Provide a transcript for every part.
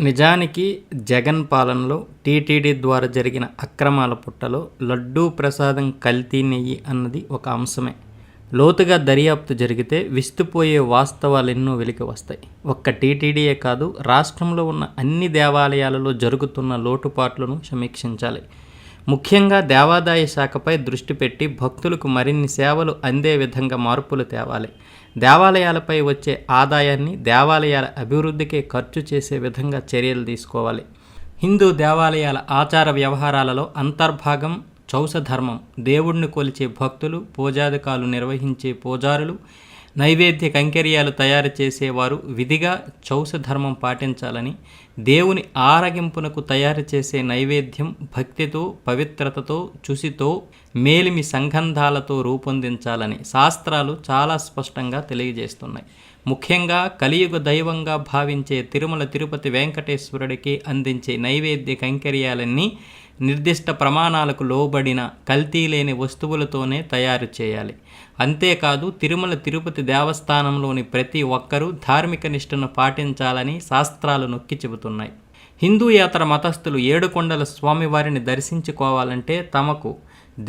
నిజానికి జగన్ పాలనలో టీటీడీ ద్వారా జరిగిన అక్రమాల పుట్టలో లడ్డూ ప్రసాదం కల్తీ నెయ్యి అన్నది ఒక అంశమే. లోతుగా దర్యాప్తు జరిగితే విస్తుపోయే వాస్తవాలు ఎన్నో వెలికి వస్తాయి. ఒక్క టీటీడీయే కాదు రాష్ట్రంలో ఉన్న అన్ని దేవాలయాలలో జరుగుతున్న లోటుపాట్లను సమీక్షించాలి. ముఖ్యంగా దేవాదాయ శాఖపై దృష్టి పెట్టి భక్తులకు మరిన్ని సేవలు అందే విధంగా మార్పులు తేవాలి. దేవాలయాలపై వచ్చే ఆదాయాన్ని దేవాలయాల అభివృద్ధికే ఖర్చు చేసే విధంగా చర్యలు తీసుకోవాలి. హిందూ దేవాలయాల ఆచార వ్యవహారాలలో అంతర్భాగం చౌస ధర్మం. దేవుణ్ణి కొలిచే భక్తులు పూజాధికాలు నిర్వహించే పూజారులు నైవేద్య కైంకర్యాలు తయారు చేసేవారు విధిగా చౌస ధర్మం పాటించాలని దేవుని ఆరగింపునకు తయారు చేసే నైవేద్యం భక్తితో పవిత్రతతో చుసితో మేలిమి సంగంధాలతో రూపొందించాలని శాస్త్రాలు చాలా స్పష్టంగా తెలియజేస్తున్నాయి. ముఖ్యంగా కలియుగ దైవంగా భావించే తిరుమల తిరుపతి వెంకటేశ్వరుడికి అందించే నైవేద్య కైంకర్యాలన్నీ నిర్దిష్ట ప్రమాణాలకు లోబడిన కల్తీ లేని వస్తువులతోనే తయారు చేయాలి. అంతేకాదు తిరుమల తిరుపతి దేవస్థానంలోని ప్రతి ఒక్కరూ ధార్మిక నిష్ఠను పాటించాలని శాస్త్రాలు నొక్కి చెబుతున్నాయి. హిందూయాత్ర మతస్థులు ఏడుకొండల స్వామివారిని దర్శించుకోవాలంటే తమకు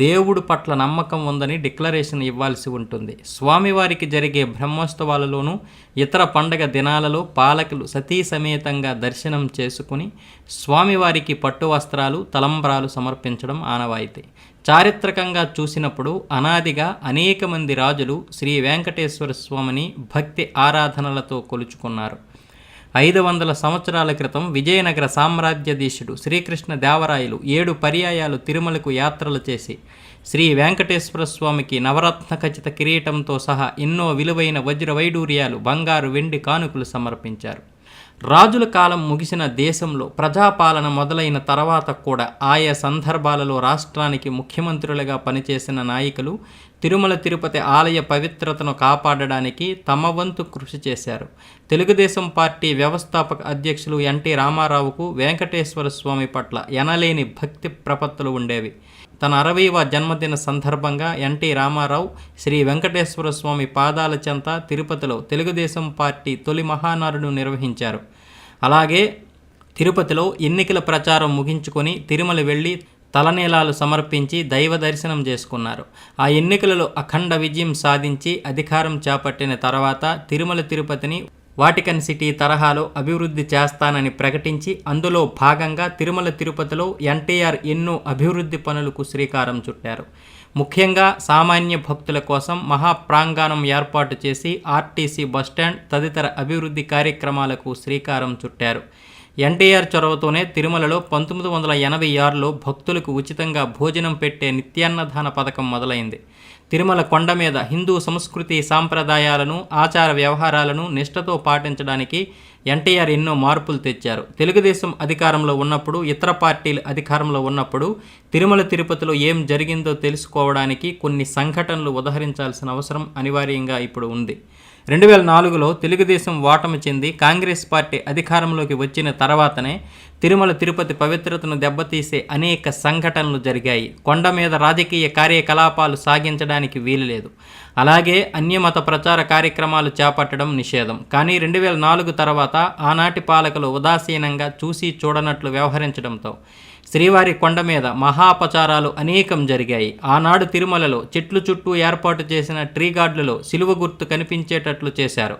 దేవుడు పట్ల నమ్మకం ఉందని డిక్లరేషన్ ఇవ్వాల్సి ఉంటుంది. స్వామివారికి జరిగే బ్రహ్మోత్సవాలలోనూ ఇతర పండగ దినాలలో పాలకులు సతీ సమేతంగా దర్శనం చేసుకుని స్వామివారికి పట్టు వస్త్రాలు తలంబ్రాలు సమర్పించడం ఆనవాయితీ. చారిత్రకంగా చూసినప్పుడు అనాదిగా అనేక మంది రాజులు శ్రీ వెంకటేశ్వర స్వామిని భక్తి ఆరాధనలతో కొలుచుకున్నారు. ఐదు వందల సంవత్సరాల క్రితం విజయనగర సామ్రాజ్యాధీశుడు శ్రీకృష్ణ దేవరాయలు ఏడు పర్యాయాలు తిరుమలకు యాత్రలు చేసి శ్రీ వెంకటేశ్వర స్వామికి నవరత్న ఖచ్చిత కిరీటంతో సహా ఎన్నో విలువైన వజ్ర వైడూర్యాలు బంగారు వెండి కానుకలు సమర్పించారు. రాజుల కాలం ముగిసిన దేశంలో ప్రజాపాలన మొదలైన తర్వాత కూడా ఆయా సందర్భాలలో రాష్ట్రానికి ముఖ్యమంత్రులుగా పనిచేసిన నాయకులు తిరుమల తిరుపతి ఆలయ పవిత్రతను కాపాడడానికి తమ వంతు కృషి చేశారు. తెలుగుదేశం పార్టీ వ్యవస్థాపక అధ్యక్షులు ఎన్టీ రామారావుకు వెంకటేశ్వర స్వామి పట్ల ఎనలేని భక్తి ప్రపత్తులు ఉండేవి. తన అరవైవ జన్మదిన సందర్భంగా ఎన్టీ రామారావు శ్రీ వెంకటేశ్వర స్వామి పాదాల చెంత తిరుపతిలో తెలుగుదేశం పార్టీ తొలి మహానాడును నిర్వహించారు. అలాగే తిరుపతిలో ఎన్నికల ప్రచారం ముగించుకొని తిరుమల వెళ్ళి తలనీలాలు సమర్పించి దైవ దర్శనం చేసుకున్నారు. ఆ ఎన్నికలలో అఖండ విజయం సాధించి అధికారం చేపట్టిన తర్వాత తిరుమల తిరుపతిని వాటికన్ సిటీ తరహాలో అభివృద్ధి చేస్తానని ప్రకటించి అందులో భాగంగా తిరుమల తిరుపతిలో ఎన్టీఆర్ ఎన్నో అభివృద్ధి పనులకు శ్రీకారం చుట్టారు. ముఖ్యంగా సామాన్య భక్తుల కోసం మహాప్రాంగణం ఏర్పాటు చేసి ఆర్టీసీ బస్టాండ్ తదితర అభివృద్ధి కార్యక్రమాలకు శ్రీకారం చుట్టారు. ఎన్టీఆర్ చొరవతోనే తిరుమలలో పంతొమ్మిది వందల ఎనభై ఆరులో భక్తులకు ఉచితంగా భోజనం పెట్టే నిత్యాన్నదాన పథకం మొదలైంది. తిరుమల కొండ మీద హిందూ సంస్కృతి సాంప్రదాయాలను ఆచార వ్యవహారాలను నిష్ఠతో పాటించడానికి ఎన్టీఆర్ ఎన్నో మార్పులు తెచ్చారు. తెలుగుదేశం అధికారంలో ఉన్నప్పుడు ఇతర పార్టీలు అధికారంలో ఉన్నప్పుడు తిరుమల తిరుపతిలో ఏం జరిగిందో తెలుసుకోవడానికి కొన్ని సంఘటనలు ఉదహరించాల్సిన అవసరం అనివార్యంగా ఇప్పుడు ఉంది. రెండు వేల నాలుగులో తెలుగుదేశం ఓటమి చెంది కాంగ్రెస్ పార్టీ అధికారంలోకి వచ్చిన తర్వాతనే తిరుమల తిరుపతి పవిత్రతను దెబ్బతీసే అనేక సంఘటనలు జరిగాయి. కొండ మీద రాజకీయ కార్యకలాపాలు సాగించడానికి వీలులేదు. అలాగే అన్యమత ప్రచార కార్యక్రమాలు చేపట్టడం నిషేధం. కానీ రెండు వేల నాలుగు తర్వాత ఆనాటి పాలకులు ఉదాసీనంగా చూసి చూడనట్లు వ్యవహరించడంతో శ్రీవారి కొండ మీద మహాపచారాలు అనేకం జరిగాయి. ఆనాడు తిరుమలలో చెట్లు చుట్టూ ఏర్పాటు చేసిన ట్రీ గార్డులలో సిలువ గుర్తు కనిపించేటట్లు చేశారు.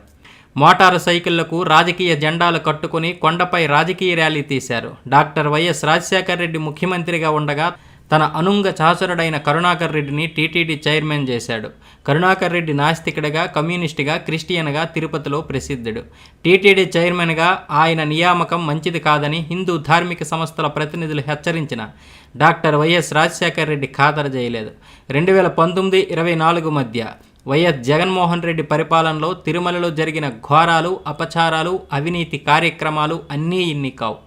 మోటారు సైకిళ్ళకు రాజకీయ జెండాలు కట్టుకుని కొండపై రాజకీయ ర్యాలీ తీశారు. డాక్టర్ వైఎస్ రాజశేఖర రెడ్డి ముఖ్యమంత్రిగా ఉండగా తన అనుంగ సహచరుడైన కరుణాకర్ రెడ్డిని టీటీడీ చైర్మన్ చేశాడు. కరుణాకర్ రెడ్డి నాస్తికుడిగా కమ్యూనిస్టుగా క్రిస్టియన్గా తిరుపతిలో ప్రసిద్ధుడు. టీటీడీ చైర్మన్గా ఆయన నియామకం మంచిది కాదని హిందూ ధార్మిక సంస్థల ప్రతినిధులు హెచ్చరించిన డాక్టర్ వైఎస్ రాజశేఖర రెడ్డి ఖాతరు చేయలేదు. రెండు వేల పంతొమ్మిది ఇరవై నాలుగు మధ్య వైఎస్ జగన్మోహన్ రెడ్డి పరిపాలనలో తిరుమలలో జరిగిన ఘోరాలు అపచారాలు అవినీతి కార్యక్రమాలు అన్నీ ఇన్ని కావు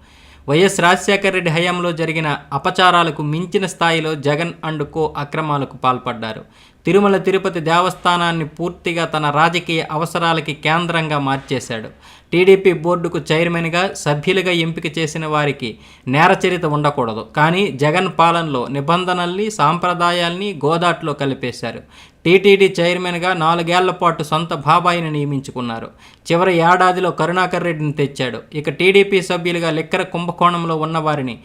వైఎస్ రాజశేఖర రెడ్డి హయాంలో జరిగిన అపచారాలకు మించిన స్థాయిలో జగన్ అండ్ కో అక్రమాలకు పాల్పడ్డారు. తిరుమల తిరుపతి దేవస్థానాన్ని పూర్తిగా తన రాజకీయ అవసరాలకి కేంద్రంగా మార్చేశాడు. టీడీపీ బోర్డుకు చైర్మన్గా సభ్యులుగా ఎంపిక చేసిన వారికి నేరచరిత ఉండకూడదు. కానీ జగన్ పాలనలో నిబంధనల్ని సాంప్రదాయాల్ని గోదాట్లో కలిపేశారు. టీటీడీ చైర్మన్గా నాలుగేళ్ళ పాటు సొంత బాబాయిని నియమించుకున్నారు. చివరి ఏడాదిలో కరుణాకర్ రెడ్డిని తెచ్చాడు. ఇక టీడీపీ సభ్యులుగా లిక్కర కుంభకోణంలో ఉన్నవారిని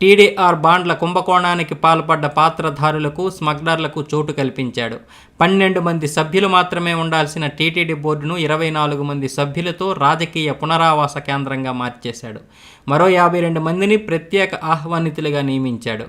టీడీఆర్ బాండ్ల కుంభకోణానికి పాల్పడ్డ పాత్రధారులకు స్మగ్లర్లకు చోటు కల్పించాడు. పన్నెండు మంది సభ్యులు మాత్రమే ఉండాల్సిన టీటీడీ బోర్డును ఇరవై నాలుగు మంది సభ్యులతో రాజకీయ పునరావాస కేంద్రంగా మార్చేశాడు. మరో యాభై రెండు మందిని ప్రత్యేక ఆహ్వానితులుగా నియమించాడు.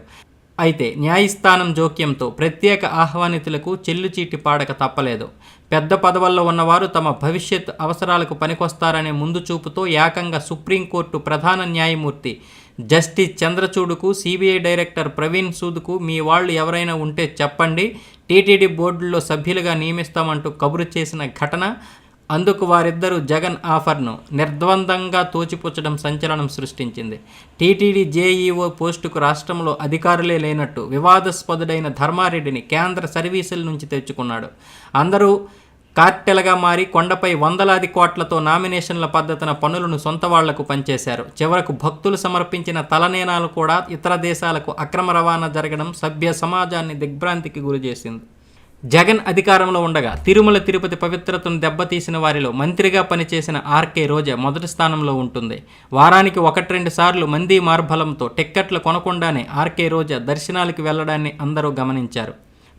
అయితే న్యాయస్థానం జోక్యంతో ప్రత్యేక ఆహ్వానితులకు చెల్లుచీటి పాడక తప్పలేదు. పెద్ద పదవుల్లో ఉన్నవారు తమ భవిష్యత్ అవసరాలకు పనికొస్తారనే ముందు చూపుతో ఏకంగా సుప్రీంకోర్టు ప్రధాన న్యాయమూర్తి జస్టిస్ చంద్రచూడుకు సిబిఐ డైరెక్టర్ ప్రవీణ్ సూద్కు మీ వాళ్ళు ఎవరైనా ఉంటే చెప్పండి. టీటీడీ బోర్డుల్లో సభ్యులుగా నియమిస్తామంటూ కబురు చేసిన ఘటన అందుకు వారిద్దరూ జగన్ ఆఫర్ను నిర్ద్వందంగా తోచిపుచ్చడం సంచలనం సృష్టించింది. టీటీడీ జేఈఓ పోస్టుకు రాష్ట్రంలో అధికారులే లేనట్టు వివాదాస్పదుడైన ధర్మారెడ్డిని కేంద్ర సర్వీసుల నుంచి తెచ్చుకున్నాడు. అందరూ కార్టెలగా మారి కొండపై వందలాది కోట్లతో నామినేషన్ల పద్ధతిన పనులను సొంత వాళ్ళకు పనిచేశారు చివరకు భక్తులు సమర్పించిన తలనేనాలు కూడా ఇతర దేశాలకు అక్రమ రవాణా జరగడం సభ్య సమాజాన్ని దిగ్భ్రాంతికి గురిచేసింది. జగన్ అధికారంలో ఉండగా తిరుమల తిరుపతి పవిత్రతను దెబ్బతీసిన వారిలో మంత్రిగా పనిచేసిన ఆర్కే రోజా మొదటి స్థానంలో ఉంటుంది. వారానికి ఒకటి రెండు సార్లు మంది మార్బలంతో టిక్కెట్లు కొనకుండానే ఆర్కే రోజా దర్శనాలకు వెళ్ళడాన్ని అందరూ గమనించారు.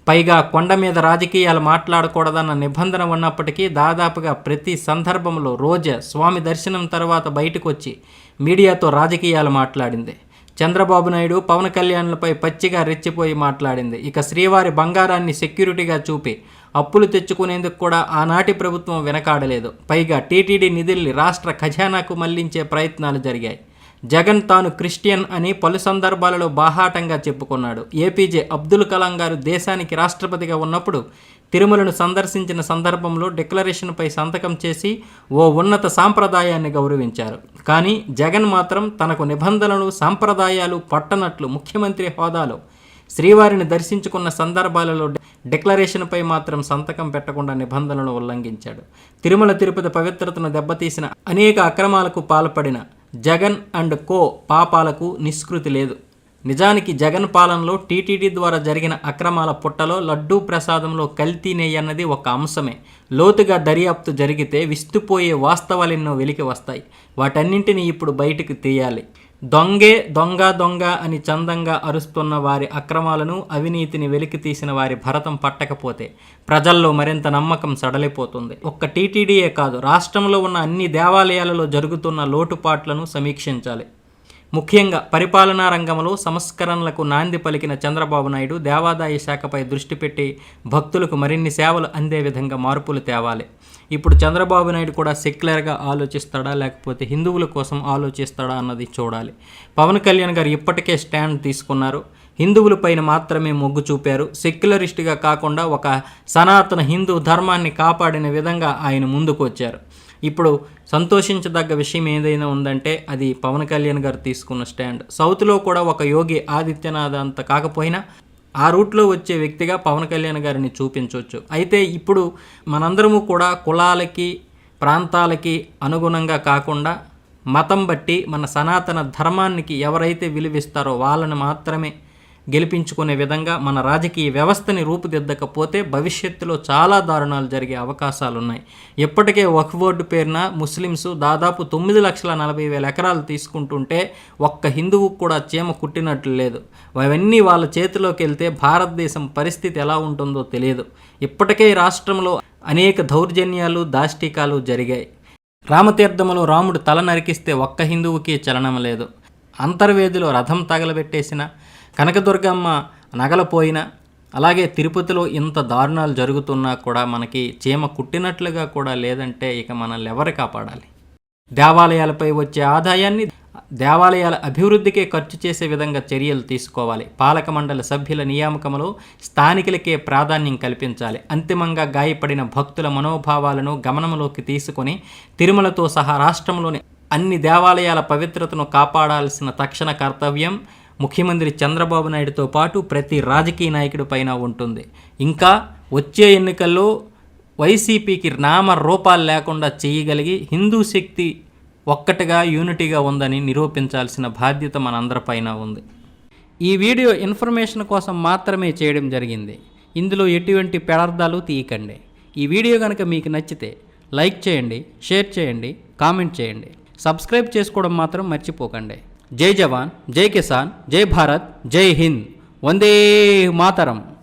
పైగా కొండ మీద రాజకీయాలు మాట్లాడకూడదన్న నిబంధన ఉన్నప్పటికీ దాదాపుగా ప్రతి సందర్భంలో రోజా స్వామి దర్శనం తర్వాత బయటకు వచ్చి మీడియాతో రాజకీయాలు మాట్లాడింది. చంద్రబాబు నాయుడు పవన్ కళ్యాణ్లపై పచ్చిగా రెచ్చిపోయి మాట్లాడింది. ఇక శ్రీవారి బంగారాన్ని సెక్యూరిటీగా చూపి అప్పులు తెచ్చుకునేందుకు కూడా ఆనాటి ప్రభుత్వం వెనకాడలేదు. పైగా టీటీడీ నిధుల్ని రాష్ట్ర ఖజానాకు మళ్ళించే ప్రయత్నాలు జరిగాయి. జగన్ తాను క్రిస్టియన్ అని పలు సందర్భాలలో బాహాటంగా చెప్పుకున్నాడు. ఏపీజే అబ్దుల్ కలాం గారు దేశానికి రాష్ట్రపతిగా ఉన్నప్పుడు తిరుమలను సందర్శించిన సందర్భంలో డిక్లరేషన్పై సంతకం చేసి ఓ ఉన్నత సాంప్రదాయాన్ని గౌరవించారు. కానీ జగన్ మాత్రం తనకు నిబంధనలు సాంప్రదాయాలు పట్టనట్లు ముఖ్యమంత్రి హోదాలో శ్రీవారిని దర్శించుకున్న సందర్భాలలో డిక్లరేషన్పై మాత్రం సంతకం పెట్టకుండా నిబంధనలను ఉల్లంఘించాడు. తిరుమల తిరుపతి పవిత్రతను దెబ్బతీసిన అనేక అక్రమాలకు పాల్పడిన జగన్ అండ్ కో పాపాలకు నిష్కృతి లేదు. నిజానికి జగన్ పాలనలో టీటీడీ ద్వారా జరిగిన అక్రమాల పుట్టలో లడ్డూ ప్రసాదంలో కల్తీ నెయ్యి అన్నది ఒక అంశమే. లోతుగా దర్యాప్తు జరిగితే విస్తుపోయే వాస్తవాలెన్నో వెలికి వస్తాయి. వాటన్నింటినీ ఇప్పుడు బయటకు తీయాలి. దొంగే దొంగ దొంగ అని చందంగా అరుస్తున్న వారి అక్రమాలను అవినీతిని వెలికి తీసిన వారి భరతం పట్టకపోతే ప్రజల్లో మరింత నమ్మకం సడలిపోతుంది. ఒక్క టీటీడీయే కాదు రాష్ట్రంలో ఉన్న అన్ని దేవాలయాలలో జరుగుతున్న లోటుపాట్లను సమీక్షించాలి. ముఖ్యంగా పరిపాలనా రంగంలో సంస్కరణలకు నాంది పలికిన చంద్రబాబు నాయుడు దేవాదాయ శాఖపై దృష్టి పెట్టి భక్తులకు మరిన్ని సేవలు అందే విధంగా మార్పులు తేవాలి. ఇప్పుడు చంద్రబాబు నాయుడు కూడా సెక్యులర్గా ఆలోచిస్తాడా? లేకపోతే హిందువుల కోసం ఆలోచిస్తాడా అన్నది చూడాలి. పవన్ కళ్యాణ్ గారు ఇప్పటికే స్టాండ్ తీసుకున్నారు. హిందువులపైన మాత్రమే మొగ్గు చూపారు. సెక్యులరిస్ట్గా కాకుండా ఒక సనాతన హిందూ ధర్మాన్ని కాపాడిన విధంగా ఆయన ముందుకు వచ్చారు ఇప్పుడు సంతోషించదగ్గ విషయం ఏదైనా ఉందంటే అది పవన్ కళ్యాణ్ గారు తీసుకున్న స్టాండ్. సౌత్లో కూడా ఒక యోగి ఆదిత్యనాథ్ అంత కాకపోయినా ఆ రూట్లో వచ్చే వ్యక్తిగా పవన్ కళ్యాణ్ గారిని చూపించవచ్చు అయితే ఇప్పుడు మనందరము కూడా కులాలకి ప్రాంతాలకి అనుగుణంగా కాకుండా మతం బట్టి మన సనాతన ధర్మానికి ఎవరైతే విలువిస్తారో వాళ్ళని మాత్రమే గెలిపించుకునే విధంగా మన రాజకీయ వ్యవస్థని రూపుదిద్దకపోతే భవిష్యత్తులో చాలా దారుణాలు జరిగే అవకాశాలు ఉన్నాయి ఇప్పటికే వక్ బోర్డు పేరున ముస్లిమ్స్ దాదాపు తొమ్మిది లక్షల నలభై వేల ఎకరాలు తీసుకుంటుంటే ఒక్క హిందువుకు కూడా చీమ కుట్టినట్లు లేదు. అవన్నీ వాళ్ళ చేతిలోకి వెళ్తే భారతదేశం పరిస్థితి ఎలా ఉంటుందో తెలియదు. ఇప్పటికే రాష్ట్రంలో అనేక దౌర్జన్యాలు దాష్టికాలు జరిగాయి. రామతీర్థములో రాముడు తల నరికిస్తే ఒక్క హిందువుకి చలనం లేదు. అంతర్వేదిలో రథం తగలబెట్టేసిన కనకదుర్గమ్మ నగలపోయిన అలాగే తిరుపతిలో ఇంత దారుణాలు జరుగుతున్నా కూడా మనకి చీమ కుట్టినట్లుగా కూడా లేదంటే ఇక మనల్ని ఎవరు కాపాడాలి? దేవాలయాలపై వచ్చే ఆదాయాన్ని దేవాలయాల అభివృద్ధికే ఖర్చు చేసే విధంగా చర్యలు తీసుకోవాలి. పాలక మండలి సభ్యుల నియామకంలో స్థానికులకే ప్రాధాన్యం కల్పించాలి. అంతిమంగా గాయపడిన భక్తుల మనోభావాలను గమనంలోకి తీసుకొని తిరుమలతో సహా రాష్ట్రంలోని అన్ని దేవాలయాల పవిత్రతను కాపాడాల్సిన తక్షణ కర్తవ్యం ముఖ్యమంత్రి చంద్రబాబు నాయుడుతో పాటు ప్రతి రాజకీయ నాయకుడి పైన ఉంటుంది. ఇంకా వచ్చే ఎన్నికల్లో వైసీపీకి నామ రూపాలు లేకుండా చేయగలిగి హిందూ శక్తి ఒక్కటిగా యూనిటీగా ఉందని నిరూపించాల్సిన బాధ్యత మనందరిపైన ఉంది. ఈ వీడియో ఇన్ఫర్మేషన్ కోసం మాత్రమే చేయడం జరిగింది. ఇందులో ఎటువంటి పదార్థాలు తీయకండి. ఈ వీడియో కనుక మీకు నచ్చితే లైక్ చేయండి షేర్ చేయండి కామెంట్ చేయండి. సబ్స్క్రైబ్ చేసుకోవడం మాత్రం మర్చిపోకండి. జై జవాన్ జై కిసాన్ జై భారత్ జై హింద్. వందే మాతరం.